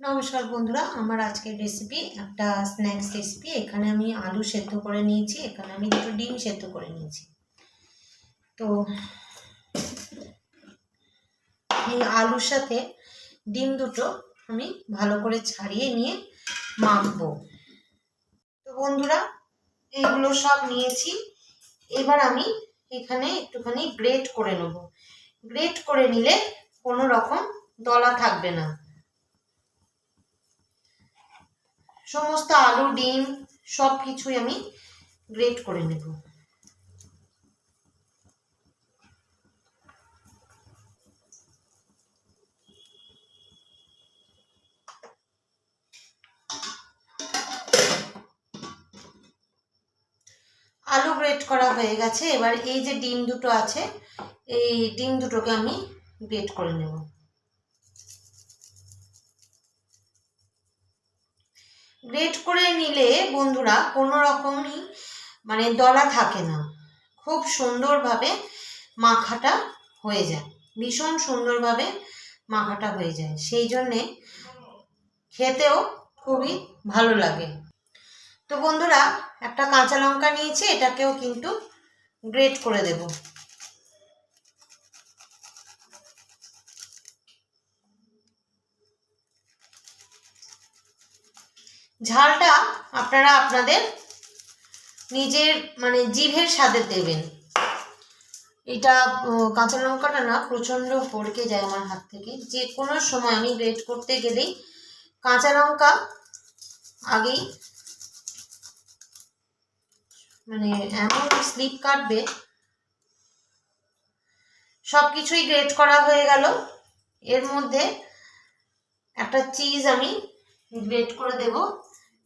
নমস্কার বন্ধুরা, আমার আজকের রেসিপি একটা স্ন্যাক্স রেসিপি এখানে আমি আলু সেদ্ধ করে নিয়েছি, এখানে আমি দুটো ডিম সেদ্ধ করে নিয়েছি। তো এই আলুর সাথে ডিম দুটো আমি ভালো করে ছাড়িয়ে নিয়ে মাখবো। তো বন্ধুরা, এগুলো সব নিয়েছি। এবার আমি এখানে একটুখানি গ্রেট করে নেব। গ্রেট করে নিলে কোনো রকম দলা থাকবে না। সমস্ত আলু, ডিম সব কিছুই আমি গ্রেট করে নেব। আলু গ্রেট করা হয়ে গেছে। এবার এই যে ডিম দুটো আছে, এই ডিম দুটোকে আমি গ্রেট করে নেব। গ্রেট করে নিলে বন্ধুরা কোনো রকমই মানে দলা থাকে না। খুব সুন্দরভাবে মাখাটা হয়ে যায়। ভীষণ সুন্দরভাবে মাখাটা হয়ে যায়। সেই জন্যে খেতেও খুবই ভালো লাগে। তো বন্ধুরা, একটা কাঁচা লঙ্কা নিয়েছি, এটাকেও কিন্তু গ্রেট করে দেব। ঝালটা আপনারা আপনাদের নিজের মানে জিভের স্বাদে দেবেন। এটা কাঁচা লঙ্কাটা না প্রচণ্ড ফড়কে যায় আমার হাত থেকে। যে কোনো সময় আমি গ্রেট করতে গেলেই কাঁচা লঙ্কা আগেই মানে এমন স্লিপ কাটবে সব কিছুই গ্রেট করা হয়ে গেল। এর মধ্যে একটা চিজ আমি গ্রেট করে দেব।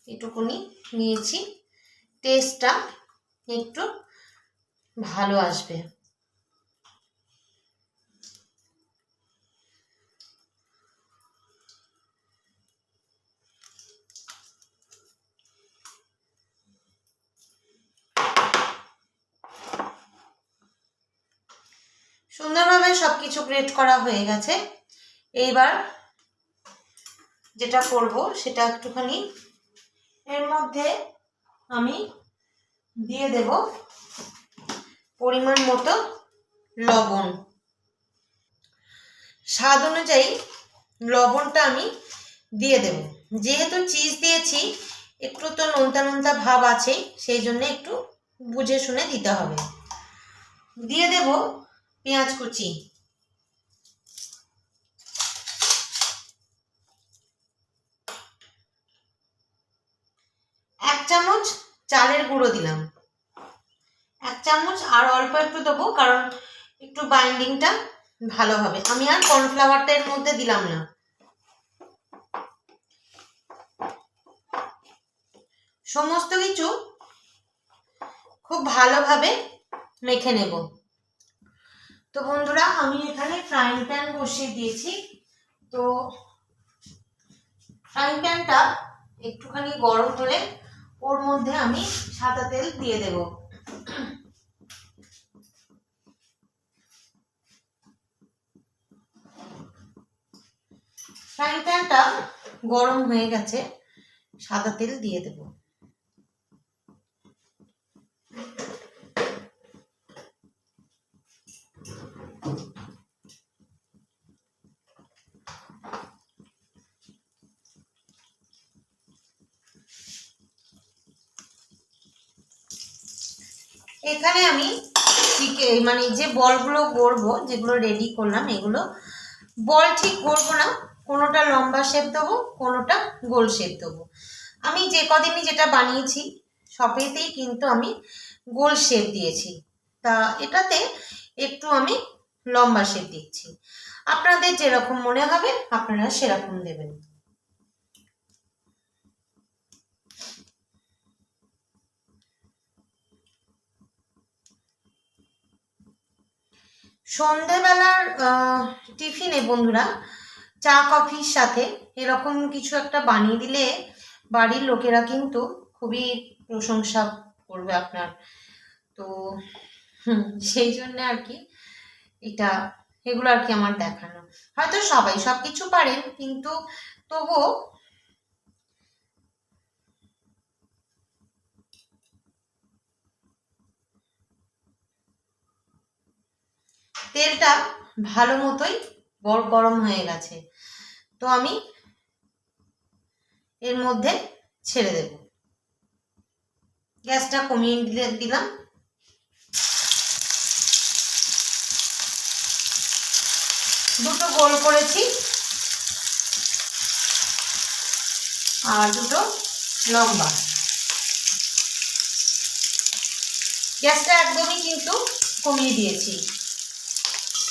এটুকুনি নিয়েছি। টেস্টটা একটু ভালো আসবে। সুন্দরভাবে সব কিছু গ্রেট করা হয়ে গেছে। এইবার যেটা করব সেটা একটুখানি এর মধ্যে আমি দিয়ে দেব পরিমাণ মতো লবণ। স্বাদ অনুযায়ী লবণটা আমি দিয়ে দেব। যেহেতু চিজ দিয়েছি, একটু তো নোনতা নোনতা ভাব আছে, সেই জন্য একটু বুঝে শুনে দিতে হবে। দিয়ে দেব পেঁয়াজ কুচি। গুঁড়ো দিলাম। এক চামচ আর অল্প একটু দেবো, কারণ একটু বাইন্ডিংটা ভালো হবে। আমি আর কর্নফ্লাওয়ারটা এর মধ্যে দিলাম না। সমস্ত কিছু খুব ভালোভাবে মেখে নেব। তো বন্ধুরা, আমি এখানে ফ্রাইং প্যান বসিয়ে দিয়েছি। তো ফ্রাইং প্যানটা একটুখানি গরম হলে ওর মধ্যে আমি সাদা তেল দিয়ে দেব। ফ্রাইং প্যানটা গরম হয়ে গেছে, সাদা তেল দিয়ে দেব। এখানে আমি মানে যে বলগুলো গড়বো, যেগুলো রেডি করলাম, এগুলো বল ঠিক গড়বো না, কোনোটা লম্বা শেপ দেবো, কোনোটা গোল শেপ দেবো। আমি যে কদিনই যেটা বানিয়েছি, সবেতেই কিন্তু আমি গোল শেপ দিয়েছি। তা এটাতে একটু আমি লম্বা শেপ দিচ্ছি। আপনাদের যেরকম মনে হবে, আপনারা সেরকম দেবেন। সন্ধেবেলার টিফিনে বন্ধুরা, চা, কফির সাথে এরকম কিছু একটা বানিয়ে দিলে বাড়ির লোকেরা কিন্তু খুবই প্রশংসা করবে আপনার। তো সেই জন্য আর কি এটা, এগুলো আর কি আমার দেখানো। হয়তো সবাই সব কিছু পারেন, কিন্তু তবুও তেলটা ভালো মতোই গরম হয়ে গেছে। তো আমি এর মধ্যে ছেড়ে দেব। গ্যাসটা কমিয়ে দিলে- দিলাম। দুটো গোল করেছি। আর দুটো লম্বা। গ্যাসটা একদমই কিন্তু কমিয়ে দিয়েছি।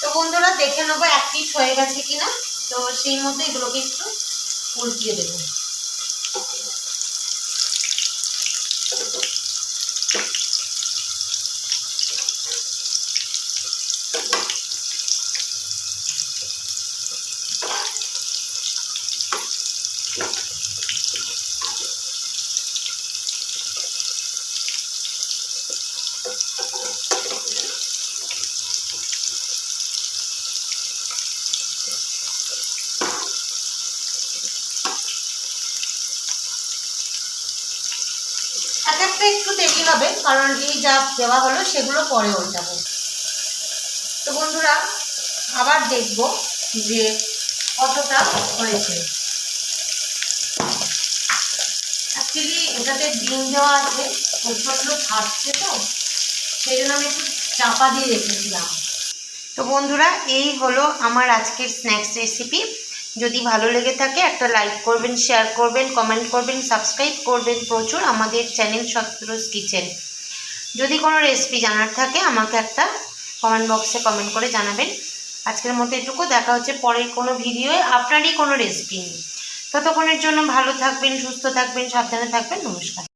তো বন্ধুরা দেখে নেব পিস হয়ে গেছে কিনা। তো সেই মধ্যে এগুলোকে একটু উল্টিয়ে দেবো। এক একটা একটু দেরি হবে, কারণ এই যা দেওয়া হলো সেগুলো পরে উল্টাবো তো বন্ধুরা, আবার দেখব যে কতটা হয়েছে। অ্যাকচুয়ালি এটাতে ডিম দেওয়া আছে, প্রচণ্ড ফাটছে তো, সেই জন্য আমি একটু চাপা দিয়ে রেখেছিলাম। তো বন্ধুরা, এই হলো আমার আজকের স্ন্যাক্স রেসিপি যদি ভালো লেগে থাকে, একটা লাইক করবেন শেয়ার করবেন কমেন্ট করবেন সাবস্ক্রাইব করবেন প্রচুর আমাদের চ্যানেল সত্তরস কিচেন যদি কোনো রেসিপি জানার থাকে, আমাকে একটা কমেন্ট বক্সে কমেন্ট করে জানাবেন। আজকের মতো এটুকু, দেখা হচ্ছে পরের কোনো ভিডিওয়ে আপনারই কোনো রেসিপি নিয়ে। ততক্ষণের জন্য ভালো থাকবেন, সুস্থ থাকবেন, সাবধানে থাকবেন, নমস্কার।